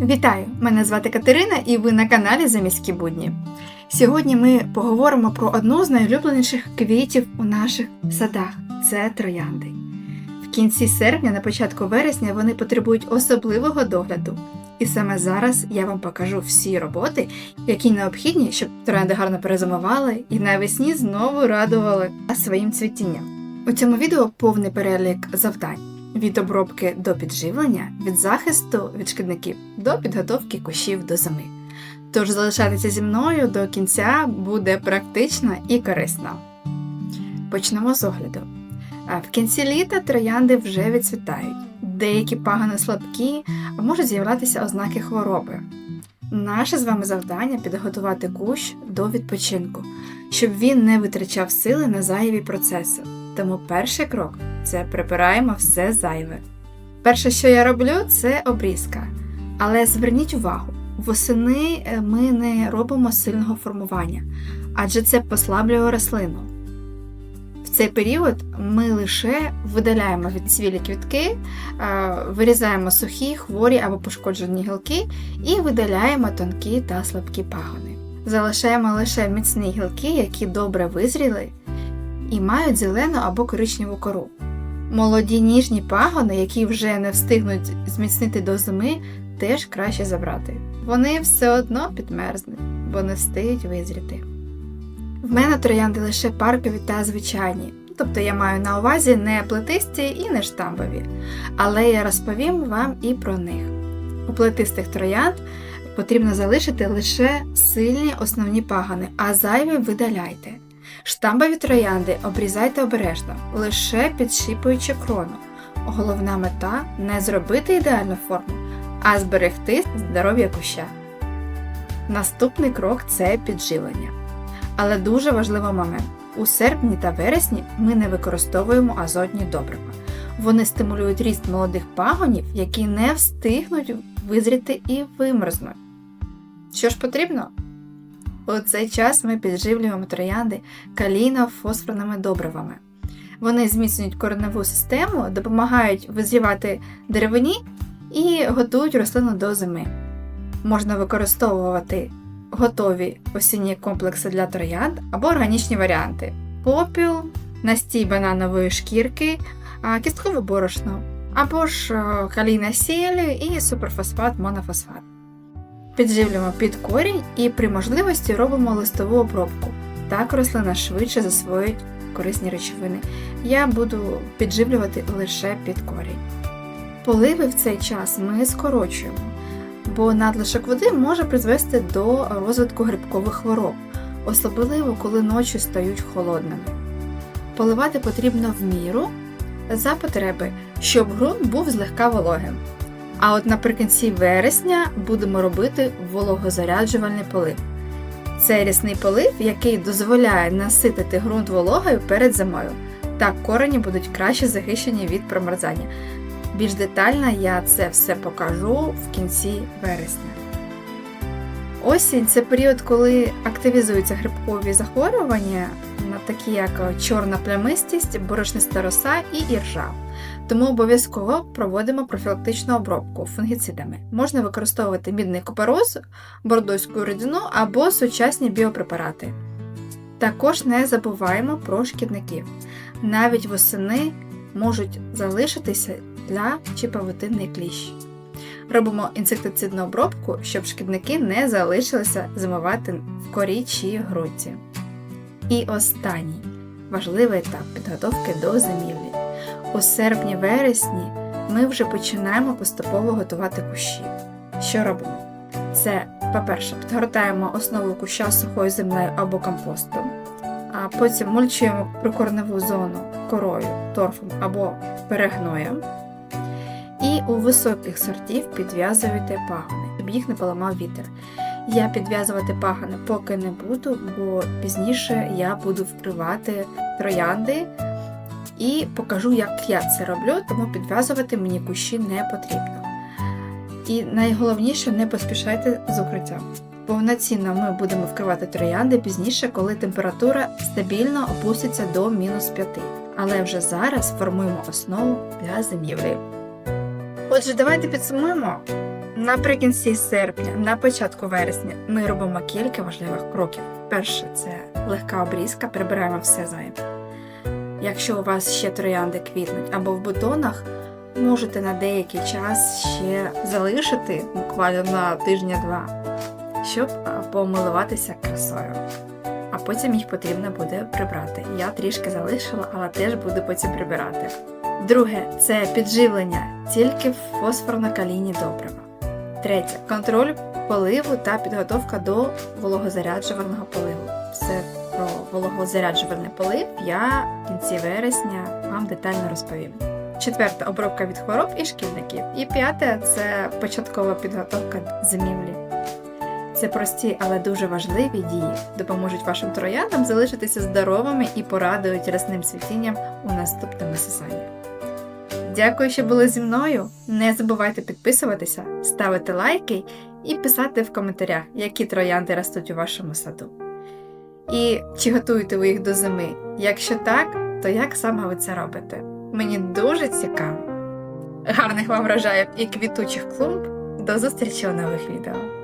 Вітаю! Мене звати Катерина і ви на каналі Заміські будні. Сьогодні ми поговоримо про одну з найулюбленіших квітів у наших садах це троянди. В кінці серпня, на початку вересня вони потребують особливого догляду. І саме зараз я вам покажу всі роботи, які необхідні, щоб троянди гарно перезимували і навесні знову радували своїм цвітінням. У цьому відео повний перелік завдань від обробки до підживлення, від захисту від шкідників до підготовки кущів до зими. Тож залишайтеся зі мною до кінця буде практично і корисно. Почнемо з огляду. В кінці літа троянди вже відцвітають. Деякі пагани слабкі, а можуть з'являтися ознаки хвороби. Наше з вами завдання підготувати кущ до відпочинку, щоб він не витрачав сили на зайві процеси. Тому перший крок це прибираємо все зайве. Перше, що я роблю, це обрізка. Але зверніть увагу, восени е, ми не робимо сильного формування, адже це послаблює рослину. В цей період ми лише видаляємо відсвілі квітки, е, вирізаємо сухі, хворі або пошкоджені гілки і видаляємо тонкі та слабкі пагони. Залишаємо лише міцні гілки, які добре визріли і мають зелену або коричневу кору. Молоді ніжні пагони, які вже не встигнуть зміцнити до зими, теж краще забрати. Вони все одно підмерзнуть, бо не встигуть визріти. В мене троянди лише паркові та звичайні, тобто я маю на увазі не плетисті і не штамбові, але я розповім вам і про них. У плетистих троянд потрібно залишити лише сильні основні пагони, а зайві видаляйте. Штамбові троянди обрізайте обережно, лише підшипуючи крону. Головна мета не зробити ідеальну форму, а зберегти здоров'я куща. Наступний крок це підживлення. Але дуже важливий момент. У серпні та вересні ми не використовуємо азотні добрива. Вони стимулюють ріст молодих пагонів, які не встигнуть визріти і вимерзнуть. Що ж потрібно? У цей час ми підживлюємо троянди калійно-фосфорними добривами. Вони зміцнюють кореневу систему, допомагають визрівати деревині і готують рослину до зими. Можна використовувати готові осінні комплекси для троянд або органічні варіанти: попіл, настій бананової шкірки, кісткове борошно, або ж калійна сіль і суперфосфат монофосфат. Підживлюємо під корінь і при можливості робимо листову обробку. Так рослина швидше засвоїть корисні речовини. Я буду підживлювати лише під корінь. Поливи в цей час ми скорочуємо, бо надлишок води може призвести до розвитку грибкових хвороб, особливо коли ночі стають холодними. Поливати потрібно в міру за потреби, щоб ґрунт був злегка вологим. А от наприкінці вересня будемо робити вологозаряджувальний полив. Це рясний полив, який дозволяє наситити ґрунт вологою перед зимою. Так корені будуть краще захищені від промерзання. Більш детально я це все покажу в кінці вересня. Осінь це період, коли активізуються грибкові захворювання, такі як чорна плямистість, борошниста роса і іржа. Тому обов'язково проводимо профілактичну обробку фунгіцидами. Можна використовувати мідний купороз, бордоську рідину або сучасні біопрепарати. Також не забуваємо про шкідників. Навіть восени можуть залишитися для чи кліщ. Робимо інсектицидну обробку, щоб шкідники не залишилися зимувати в корі чи грудці. І останній важливий етап підготовки до зимівлі. У серпні-вересні ми вже починаємо поступово готувати кущі. Що робимо? Це, по-перше, підгортаємо основу куща сухою землею або компостом, а потім мульчуємо прикорневу зону корою, торфом або перегноєм. І у високих сортів підв'язуєте пагони, щоб їх не поламав вітер. Я підв'язувати пагони поки не буду, бо пізніше я буду вкривати троянди і покажу, як я це роблю, тому підв'язувати мені кущі не потрібно. І найголовніше не поспішайте з укриттям. Повноцінно ми будемо вкривати троянди пізніше, коли температура стабільно опуститься до мінус 5. Але вже зараз формуємо основу для зимівлі. Отже, давайте підсумуємо. Наприкінці серпня, на початку вересня, ми робимо кілька важливих кроків. Перше це легка обрізка, прибираємо все зайве. Якщо у вас ще троянди квітнуть або в бутонах, можете на деякий час ще залишити буквально на тижня-два, щоб помилуватися красою. А потім їх потрібно буде прибрати. Я трішки залишила, але теж буду потім прибирати. Друге це підживлення тільки в фосфорно-калійні добрива. Третє контроль поливу та підготовка до вологозаряджувального поливу. Все вологозаряджувальний полив я в кінці вересня вам детально розповім. Четверте обробка від хвороб і шкідників. І п'яте це початкова підготовка зимівлі. Це прості, але дуже важливі дії допоможуть вашим трояндам залишитися здоровими і порадують рясним цвітінням у наступному сезоні. Дякую, що були зі мною. Не забувайте підписуватися, ставити лайки і писати в коментарях, які троянди ростуть у вашому саду. І чи готуєте ви їх до зими? Якщо так, то як саме ви це робите? Мені дуже цікаво. Гарних вам врожаїв і квітучих клумб. До зустрічі у нових відео!